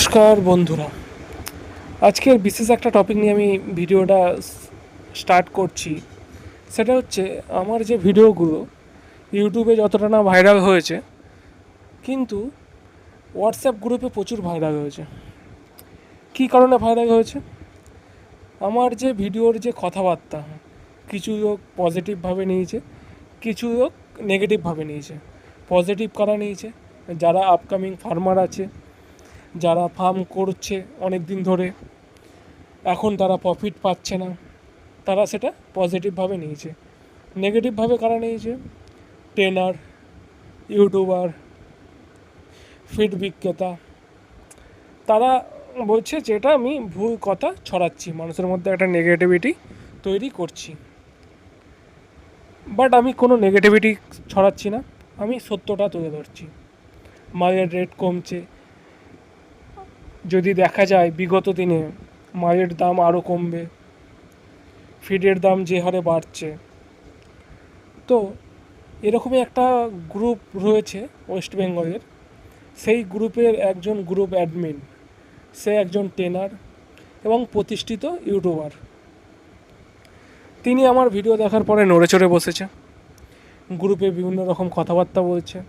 নমস্কার বন্ধুরা। আজকের বিশেষ একটা টপিক নিয়ে আমি ভিডিওটা স্টার্ট করছি। সেটা হচ্ছে আমার যে ভিডিওগুলো ইউটিউবে যতটা না ভাইরাল হয়েছে, কিন্তু হোয়াটসঅ্যাপ গ্রুপে প্রচুর ভাইরাল হয়েছে। কী কারণে ভাইরাল হয়েছে? আমার যে ভিডিওর যে কথাবার্তা, কিছু লোক পজিটিভভাবে নিয়েছে, কিছু লোক নেগেটিভভাবে নিয়েছে। পজিটিভ কারা নিয়েছে? যারা আপকামিং ফার্মার আছে যারা ফার্ম করছে অনেক দিন ধরে, এখন তারা প্রফিট পাচ্ছে না, তারা সেটা পজিটিভভাবে নিয়েছে। নেগেটিভভাবে কারা নিয়েছে? ট্রেনার ইউটিউবার ফিড বিক্রেতা। তারা বলছে যেটা আমি ভুল কথা ছড়াচ্ছি, মানুষের মধ্যে একটা নেগেটিভিটি তৈরি করছি। বাট আমি কোনো নেগেটিভিটি ছড়াচ্ছি না, আমি সত্যটা তুলে ধরছি। মালের রেট কমছে যদি দেখা যায় বিগত দিনে মায়ের দাম আরও কমবে ফিডের দাম যে হারে বাড়ছে। তো এরকমই একটা গ্রুপ রয়েছে ওয়েস্ট বেঙ্গলের সেই গ্রুপের একজন গ্রুপ অ্যাডমিন সে একজন ট্রেনার এবং প্রতিষ্ঠিত ইউটিউবার তিনি আমার ভিডিও দেখার পরে নড়ে চড়ে বসেছে গ্রুপে বিভিন্ন রকম কথাবার্তা বলছে।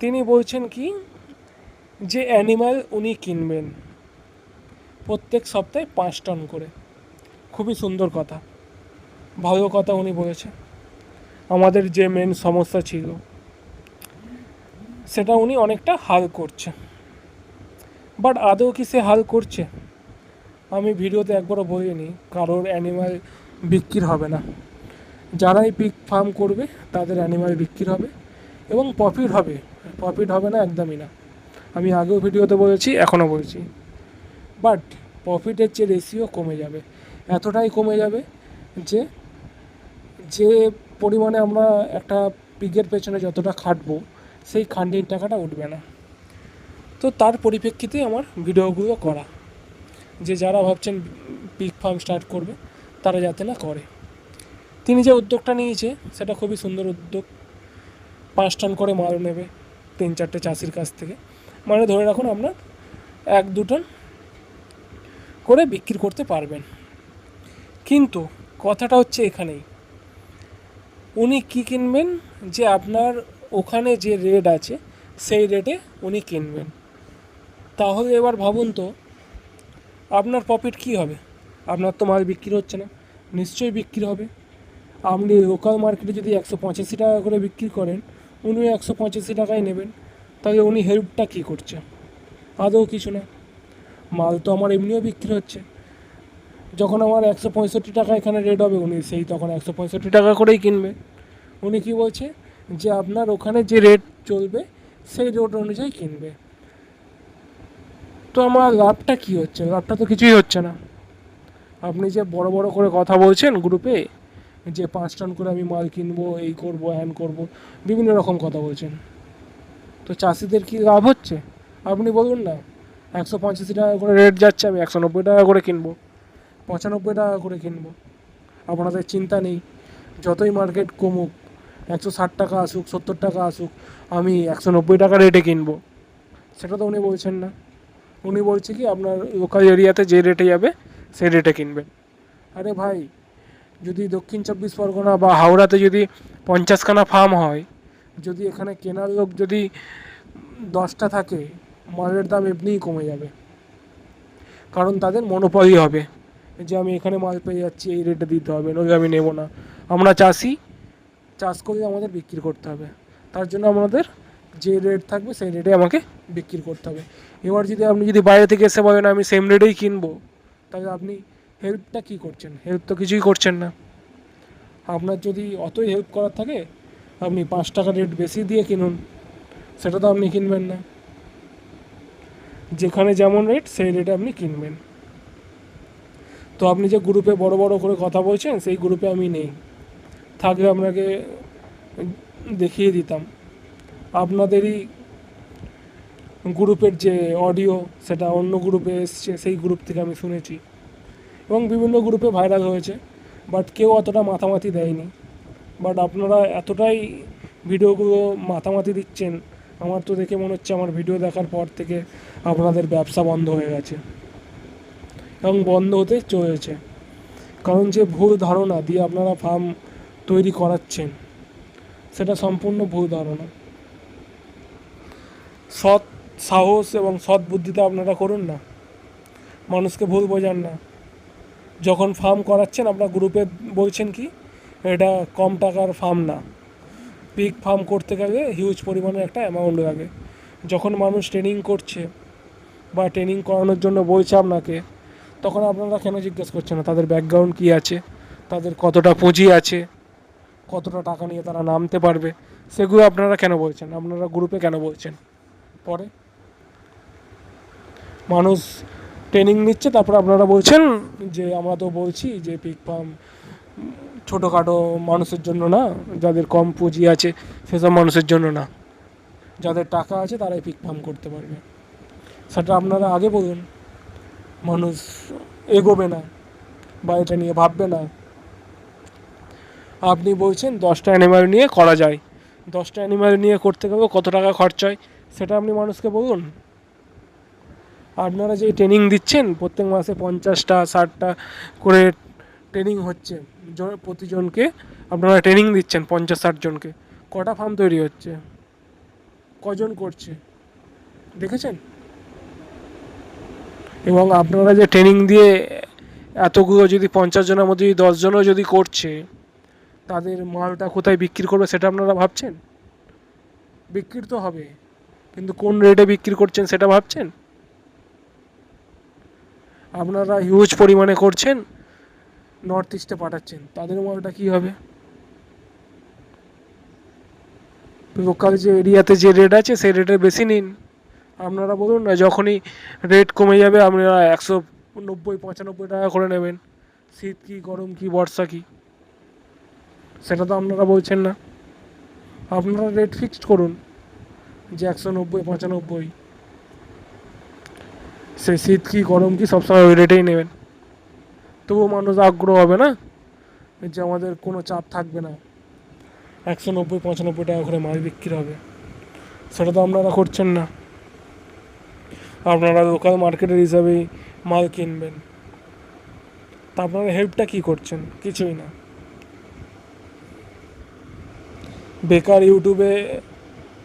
তিনি বলছেন কি যে অ্যানিম্যাল উনি কিনবেন প্রত্যেক সপ্তাহে পাঁচ টন করে। খুবই সুন্দর কথা। ভালো কথা উনি বলেছে। আমাদের যে মেন সমস্যা ছিল, সেটা উনি অনেকটা হাল করছে। বাট আদৌ কি সে হাল করছে? আমি ভিডিওতে একবারও বলিনি, কারোর অ্যানিম্যাল বিক্রি হবে না। যারাই পিক ফার্ম করবে, তাদের অ্যানিম্যাল বিক্রি হবে এবং প্রফিট হবে। প্রফিট হবে না, একদমই না। আমি আগেও ভিডিওতে বলেছি, এখনও বলছি। বাট প্রফিটের যে রেশিও কমে যাবে। এতটাই কমে যাবে যে যে পরিমাণে আমরা একটা পিগের পেছনে যতটা খাটবো, সেই খান্ডির টাকাটা উঠবে না। তো তার পরিপ্রেক্ষিতে আমার ভিডিওগুলো করা। যে যারা ভাবছেন পিক ফার্ম স্টার্ট করবে, তারা যাতে না করে। তিনি যে উদ্যোগটা নিয়েছে, সেটা খুবই সুন্দর উদ্যোগ। পাঁচ টন করে মাল নেবে তিন চারটে চাষির কাছ থেকে। মানে ধরে রাখুন আপনার এক দু টন করে বিক্রি করতে পারবেন। কিন্তু কথাটা হচ্ছে এখানেই। উনি কি কিনবেন? যে আপনার ওখানে যে রেট আছে, সেই রেটে উনি কিনবেন। তাহলে এবার ভাবুন তো, আপনার প্রফিট কী হবে? আপনার তো মাল বিক্রি হচ্ছে না। নিশ্চয়ই বিক্রি হবে। আপনি লোকাল মার্কেটে যদি একশো পঁচাশি টাকা করে বিক্রি করেন উনি একশো পঁচাশি টাকায় নেবেন। তাহলে উনি হেল্পটা কী করছে? আদৌ কিছু না। মাল তো আমার এমনিও বিক্রি হচ্ছে। যখন আমার একশো পঁয়ষট্টি টাকা এখানে রেট হবে, উনি সেই তখন একশো পঁয়ষট্টি টাকা করেই কিনবে। উনি কি বলছে? যে আপনার ওখানে যে রেট চলবে, সেই রেট অনুযায়ী কিনবে। তো আমার লাভটা কী হচ্ছে? লাভটা তো কিছুই হচ্ছে না। আপনি যে বড় বড় করে কথা বলছেন গ্রুপে যে পাঁচ টন করে আমি মাল কিনবো, এই করব হ্যান করব, বিভিন্ন রকম কথা বলছেন। তো চাষিদের কি লাভ হচ্ছে? আপনি বলুন না। একশো পঁচাশি টাকা করে রেট যাচ্ছে, আমি একশো নব্বই টাকা করে কিনবো। পঁচানব্বই টাকা করে কিনবো। আপনাদের চিন্তা নেই। যতই মার্কেট কমুক, একশো ষাট টাকা আসুক, সত্তর টাকা আসুক, আমি একশো নব্বই টাকা রেটে কিনবো। সেটা তো উনি বলছেন না। উনি বলছে কি, আপনার লোকাল এরিয়াতে যে রেটে যাবে, সেই রেটে কিনবেন। আরে ভাই, যদি দক্ষিণ চব্বিশ পরগনা বা হাওড়াতে যদি পঞ্চাশখানা ফার্ম হয় যদি এখানে কেনার লোক যদি দশটা থাকে, মালের দাম এমনিই কমে যাবে। কারণ তাদের মনোপলি হবে। যে আমি এখানে মাল পেয়ে যাচ্ছি, এই রেটে দিতে হবে, নইলে আমি নেব না। আমরা চাষি, চাষ করে আমাদের বিক্রি করতে হবে। তার জন্য আমাদের যে রেট থাকবে, সেই রেটে আমাকে বিক্রি করতে হবে। এবার যদি আপনি যদি বাইরে থেকে এসে বলেন, আমি সেম রেটেই কিনবো, তাহলে আপনি হেল্পটা কী করছেন? হেল্প তো কিছুই করছেন না। আপনার যদি অতই হেল্প করার থাকে আপনি পাঁচ টাকা রেট বেশি দিয়ে কিনুন, সেটা তো আপনি কিনবেন না। যেখানে যেমন রেট সেই রেটে আপনি কিনবেন। তো আপনি যে গ্রুপে বড় বড় করে কথা বলছেন, সেই গ্রুপে আমি নেই। থাকলে আপনাকে দেখিয়ে দিতাম। আপনাদেরই গ্রুপের যে অডিও সেটা অন্য গ্রুপে এসছে, সেই গ্রুপ থেকে আমি শুনেছি। এবং বিভিন্ন গ্রুপে ভাইরাল হয়েছে বাট কেউ অতটা মাথামাতি দেয়নি। বাট আপনারা এতটাই ভিডিওগুলো মাথামাতি দিচ্ছেন, আমার তো দেখে মনে হচ্ছে আমার ভিডিও দেখার পর থেকে আপনাদের ব্যবসা বন্ধ হয়ে গেছে। এবং বন্ধ হতে চলেছে। কারণ যে ভুল ধারণা দিয়ে আপনারা ফার্ম তৈরি করাচ্ছেন, সেটা সম্পূর্ণ ভুল ধারণা। সৎ সাহস এবং সৎ বুদ্ধিতে আপনারা করুন না। মানুষকে ভুল বোঝান না। যখন ফার্ম করাচ্ছেন, আপনার গ্রুপে বলছেন কি এটা কম টাকার ফার্ম না। পিক ফার্ম করতে গেলে হিউজ পরিমাণে একটা অ্যামাউন্ট লাগে। যখন মানুষ ট্রেনিং করছে বা ট্রেনিং করানোর জন্য বলছে আপনাকে, তখন আপনারা কেন জিজ্ঞেস করছেন না? তাদের ব্যাকগ্রাউন্ড কী আছে? তাদের কতটা পুঁজি আছে? কতটা টাকা নিয়ে তারা নামতে পারবে? সেগুলো আপনারা কেন বলছেন? আপনারা গ্রুপে কেন বলছেন? পরে। মানুষ ট্রেনিং নিচ্ছে, তারপর আপনারা বলছেন যে, আমরা তো বলছি যে পিক ফার্ম ছোটোখাটো মানুষের জন্য না, যাদের কম পুঁজি আছে, সেসব মানুষের জন্য না। যাদের টাকা আছে, তারাই পিক ফার্ম করতে পারবে। সেটা আপনারা আগে বলুন। মানুষ এগোবে না, বা এটা নিয়ে ভাববে না। আপনি বলছেন দশটা অ্যানিমাল নিয়ে করা যায়। দশটা অ্যানিমাল নিয়ে করতে গেলেও কত টাকা খরচ হয়, সেটা আপনি মানুষকে বলুন। আপনারা যে ট্রেনিং দিচ্ছেন, প্রত্যেক মাসে পঞ্চাশটা, ষাটটা করে ট্রেনিং হচ্ছে। প্রতিজনকে আপনারা ট্রেনিং দিচ্ছেন, পঞ্চাশ ষাট জনকে। কটা ফার্ম তৈরি হচ্ছে? কজন করছে? দেখেছেন? এবং আপনারা যে ট্রেনিং দিয়ে এতগুলো যদি পঞ্চাশ জনের মধ্যে যদি দশজনও যদি করছে, তাদের মালটা কোথায় বিক্রি করবে সেটা আপনারা ভাবছেন? বিক্রি তো হবে, কিন্তু কোন রেটে বিক্রি করছেন সেটা ভাবছেন? আপনারা হিউজ পরিমাণে করছেন নর্থ ইস্টে পাঠাচ্ছেন। তাদের মালটা কী হবে? লোকাল যে এরিয়াতে যে রেট আছে, সেই রেটের বেশি নিন। আপনারা বলুন না, যখনই রেট কমে যাবে, আপনারা একশো নব্বই, পঁচানব্বই টাকা করে নেবেন। শীত কি, গরম কি, বর্ষা কি? সেটা তো আপনারা বলছেন না। আপনারা রেট ফিক্সড করুন, যে একশো নব্বই, পঁচানব্বই। সে শীত কি, গরম কি, সবসময় ওই রেটেই নেবেন। তবুও মানুষ আগ্রহ হবে না? যে আমাদের কোনো চাপ থাকবে না। একশো নব্বই, পঁচানব্বই টাকা করে মাল বিক্রি হবে। সেটা তো আপনারা করছেন না। আপনারা লোকাল মার্কেটের হিসাবেই মাল কিনবেন। তা আপনারা হেল্পটা কী করছেন? কিছুই না। বেকার ইউটিউবে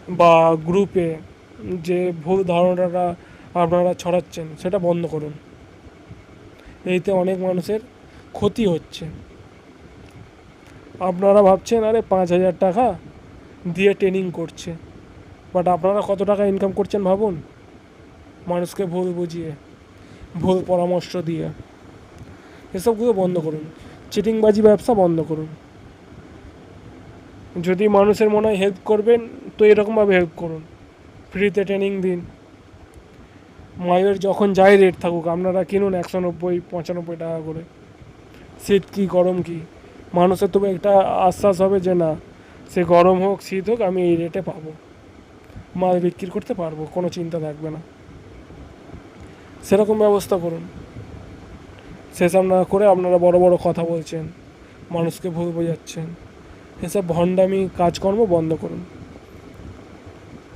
বা গ্রুপে যে ভুল ধারণাটা আপনারা ছড়াচ্ছেন, সেটা বন্ধ করুন। এইতে অনেক মানুষের ক্ষতি হচ্ছে। আপনারা ভাবছেন, আরে পাঁচ হাজার টাকা দিয়ে ট্রেনিং করছে। বাট আপনারা কত টাকা ইনকাম করছেন ভাবুন? মানুষকে ভুল বুঝিয়ে, ভুল পরামর্শ দিয়ে। এসবগুলো বন্ধ করুন। চিটিংবাজি ব্যবসা বন্ধ করুন। যদি মানুষের মনে হয় হেল্প করবেন, তো এরকমভাবে হেল্প করুন। ফ্রিতে ট্রেনিং দিন। মায়ের যখন যাই রেট থাকুক, আপনারা কিনুন একশো নব্বই, পঁচানব্বই টাকা করে। শীত কি, গরম কি? মানুষের তবু একটা আশ্বাস হবে যে না, সে গরম হোক, শীত হোক, আমি এই রেটে পাবো। মাল বিক্রি করতে পারব, কোনো চিন্তা থাকবে না। সেরকম ব্যবস্থা করুন। সেসব না করে আপনারা বড় বড় কথা বলছেন, মানুষকে ভুল বোঝাচ্ছেন। এসব ভণ্ডামি কাজকর্ম বন্ধ করুন।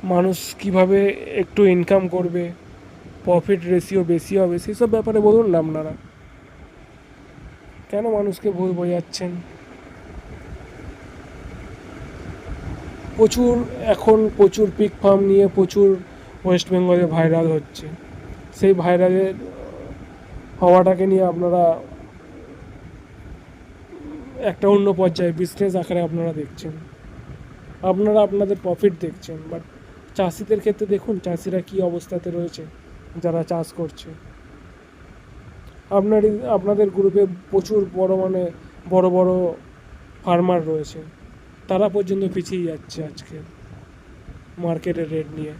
মানুষ কীভাবে একটু ইনকাম করবে প্রফিট রেশিও বেশি হবে, সেসব ব্যাপারে বলুন না আপনারা। কেন মানুষকে ভুল বোঝাচ্ছেন? প্রচুর, এখন প্রচুর পিক ফার্ম নিয়ে প্রচুর ওয়েস্ট বেঙ্গলে ভাইরাল হচ্ছে। সেই ভাইরালের হওয়াটাকে নিয়ে আপনারা একটা অন্য পর্যায়ে বিজনেস আকারে আপনারা দেখছেন। আপনারা আপনাদের প্রফিট দেখছেন বাট চাষিদের ক্ষেত্রে দেখুন, চাষিরা কী অবস্থাতে রয়েছে। যারা চাষ করছে। আপনার আপনাদের গ্রুপে প্রচুর বড় মানে বড় বড় ফার্মার রয়েছে। তারা পর্যন্ত পিছিয়ে যাচ্ছে আজকে মার্কেটের রেট নিয়ে।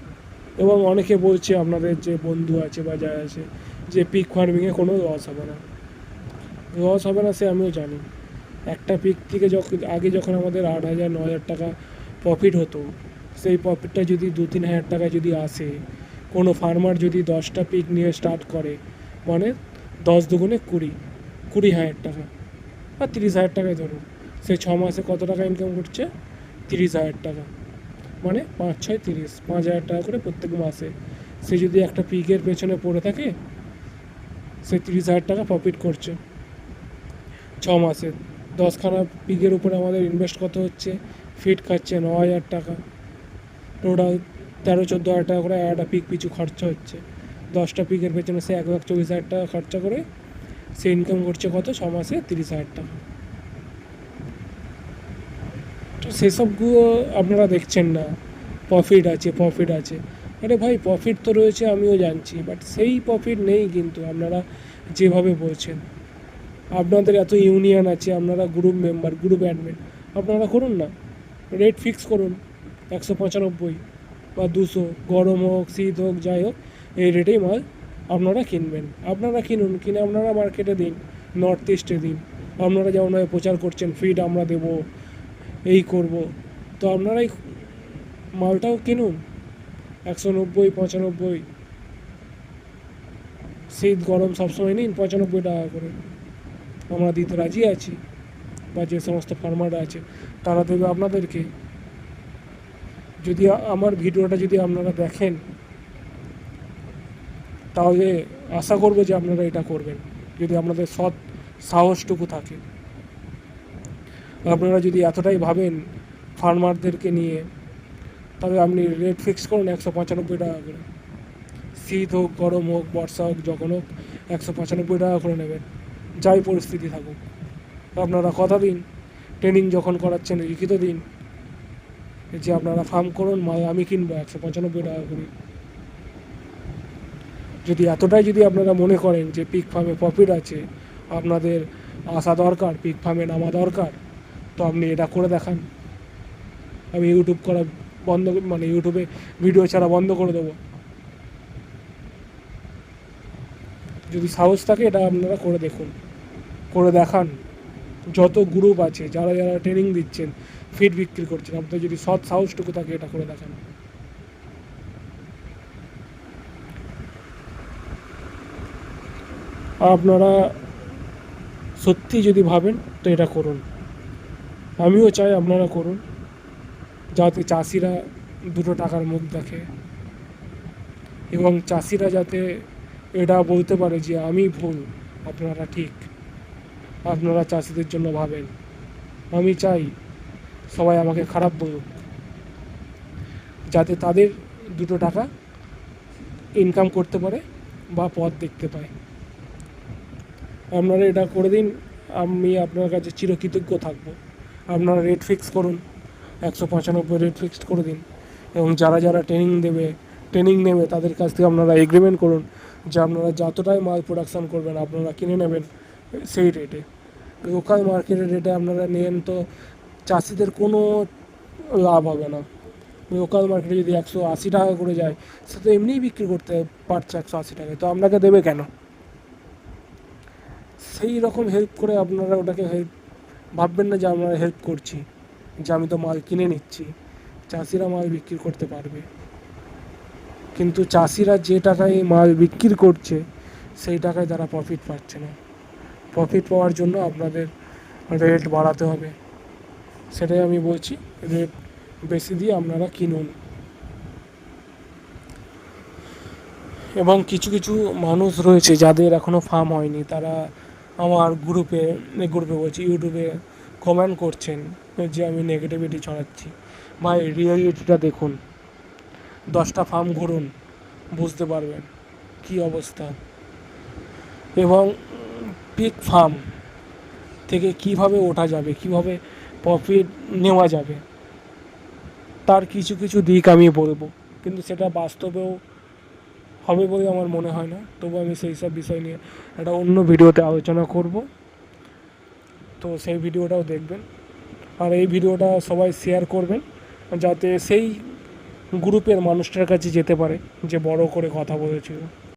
এবং অনেকে বলছে আপনাদের যে বন্ধু আছে বা যা আছে যে পিক ফার্মিংয়ে কোনো লস হবে না। লস হবে না সে আমিও জানি। একটা পিক থেকে যখন আগে যখন আমাদের আট হাজার, ন হাজার টাকা প্রফিট হতো, সেই প্রফিটটা যদি দু তিন হাজার টাকা যদি আসে কোনো ফার্মার যদি দশটা পিক নিয়ে স্টার্ট করে মানে দশ দুগুণে কুড়ি কুড়ি হাজার টাকা বা তিরিশ হাজার টাকায় ধরুন, সে ছ মাসে কত টাকা ইনকাম করছে? তিরিশ হাজার টাকা। মানে পাঁচ, ছয়, তিরিশ, পাঁচ হাজার টাকা করে প্রত্যেক মাসে। সে যদি একটা পিকের পেছনে পড়ে থাকে, সে তিরিশ হাজার টাকা প্রফিট করছে। ছ মাসে দশখানা পিকের উপরে আমাদের ইনভেস্ট কত হচ্ছে? ফিট খাচ্ছে ন হাজার টাকা। টোটাল তেরো, চোদ্দ হাজার টাকা করে একটা পিক পিছু খরচা হচ্ছে। দশটা পিকের পেছনে সে এক লাখ চব্বিশ হাজার টাকা খরচা করে সে ইনকাম করছে কত? ছ মাসে তিরিশ হাজার টাকা। তো সেসবগুলো আপনারা দেখছেন না। প্রফিট আছে প্রফিট আছে। আরে ভাই প্রফিট তো রয়েছে, আমিও জানছি। বাট সেই প্রফিট নেই কিন্তু আপনারা যেভাবে বলছেন। আপনাদের এত ইউনিয়ন আছে, আপনারা গ্রুপ মেম্বার গ্রুপ অ্যাডমিন আপনারা করুন না। রেট ফিক্স করুন, একশো পঁচানব্বই। বা দুশো, গরম হোক, শীত হোক, যাই হোক, এই রেটেই মাল আপনারা কিনবেন। আপনারা কিনুন, কিনে আপনারা মার্কেটে দিন নর্থ ইস্টে দিন। আপনারা যেমনভাবে প্রচার করছেন ফিড আমরা দেবো, এই করব। তো আপনারাই মালটাও কিনুন, একশো নব্বই, পঁচানব্বই। শীত, গরম সবসময় নিন, পঁচানব্বই টাকা করে। আমরা দিতে রাজি আছি, বা যে সমস্ত ফার্মাররা আছে, তারা দেবে আপনাদেরকে। যদি আমার ভিডিওটা যদি আপনারা দেখেন, তাহলে আশা করব যে আপনারা এটা করবেন, যদি আপনাদের সৎ সাহসটুকু থাকে। আপনারা যদি এতটাই ভাবেন ফার্মারদেরকে নিয়ে তবে আপনি রেট ফিক্স করুন একশো পঁচানব্বই টাকা করে। শীত হোক, গরম হোক, বর্ষা হোক, যখন হোক, একশো পঁচানব্বই টাকা করে নেবেন। যাই পরিস্থিতি থাকুক। আপনারা কথা দিন ট্রেনিং যখন করাচ্ছেন, লিখিত দিন যে আপনারা ফার্ম করুন আমি কিনবো, একশো পঁচানব্বই টাকা করে। যদি এতটাই যদি আপনারা মনে করেন যে পিক ফার্মে প্রফিট আছে, আপনাদের আসা দরকার পিক ফার্মে নামা দরকার, তো আপনি এটা করে দেখান। আমি ইউটিউব করা বন্ধ মানে ইউটিউবে ভিডিও ছাড়া বন্ধ করে দেবো। যদি সাহস থাকে, এটা আপনারা করে দেখুন, করে দেখান। যত গ্রুপ আছে, যারা যারা ট্রেনিং দিচ্ছেন ফিড বিক্রি করছেন। আপনার যদি সৎ সাহসটুকু থাকে, এটা করে দেখান। আপনারা সত্যি যদি ভাবেন, তো এটা করুন। আমিও চাই আপনারা করুন, যাতে চাষিরা দুটো টাকার মুখ দেখে। এবং চাষিরা যাতে এটা বলতে পারে যে, আমি ভুল, আপনারা ঠিক। আপনারা চাষিদের জন্য ভাবেন। আমি চাই সবাই আমাকে খারাপ বলুক। যাতে তাদের দুটো টাকা ইনকাম করতে পারে বা পথ দেখতে পায়। আপনারা এটা করে দিন, আমি আপনার কাছে চিরকৃতজ্ঞ থাকব। আপনারা রেট ফিক্স করুন, একশো পঁচানব্বই রেট ফিক্সড করে দিন। এবং যারা যারা ট্রেনিং দেবে ট্রেনিং নেবে, তাদের কাছ থেকে আপনারা এগ্রিমেন্ট করুন যে আপনারা যতটাই মাল প্রোডাকশান করবেন, আপনারা কিনে নেবেন সেই রেটে লোকাল মার্কেটের রেটে আপনারা নেন তো চাষিদের কোনো লাভ হবে না। লোকাল মার্কেটে যদি একশো আশি টাকা করে যায়, সে তো এমনিই বিক্রি করতে পারছে একশো আশি টাকায়। তো আপনাকে দেবে কেন? সেই রকম হেল্প করে আপনারা ওটাকে হেল্প ভাববেন না যে আমরা হেল্প করছি, যে আমি তো মাল কিনে নিচ্ছি। চাষিরা মাল বিক্রি করতে পারবে। কিন্তু চাষিরা যে টাকায় মাল বিক্রি করছে, সেই টাকায় তারা প্রফিট পাচ্ছে না। প্রফিট পাওয়ার জন্য আপনাদের রেট বাড়াতে হবে। সেটাই আমি বলছি, রেট বেশি দিয়ে আপনারা কিনুন। এবং কিছু কিছু মানুষ রয়েছে যাদের এখনও ফার্ম হয়নি, তারা আমার গ্রুপে গ্রুপে বলছি ইউটিউবে কমেন্ট করছেন যে আমি নেগেটিভিটি ছড়াচ্ছি। ভাই রিয়েলিটিটা দেখুন। দশটা ফার্ম ঘুরুন, বুঝতে পারবেন কী অবস্থা। এবং পিক ফার্ম থেকে কীভাবে ওঠা যাবে, কীভাবে প্রফিট নেওয়া যাবে। তার কিছু কিছু দিক আমি বলব, কিন্তু সেটা বাস্তবেও হবে বলে আমার মনে হয় না। তবু আমি সেই সব বিষয় নিয়ে একটা অন্য ভিডিওতে আলোচনা করব। তো সেই ভিডিওটাও দেখবেন। আর এই ভিডিওটা সবাই শেয়ার করবেন, যাতে সেই গ্রুপের মানুষটার কাছে যেতে পারে, যে বড় করে কথা বলেছিল।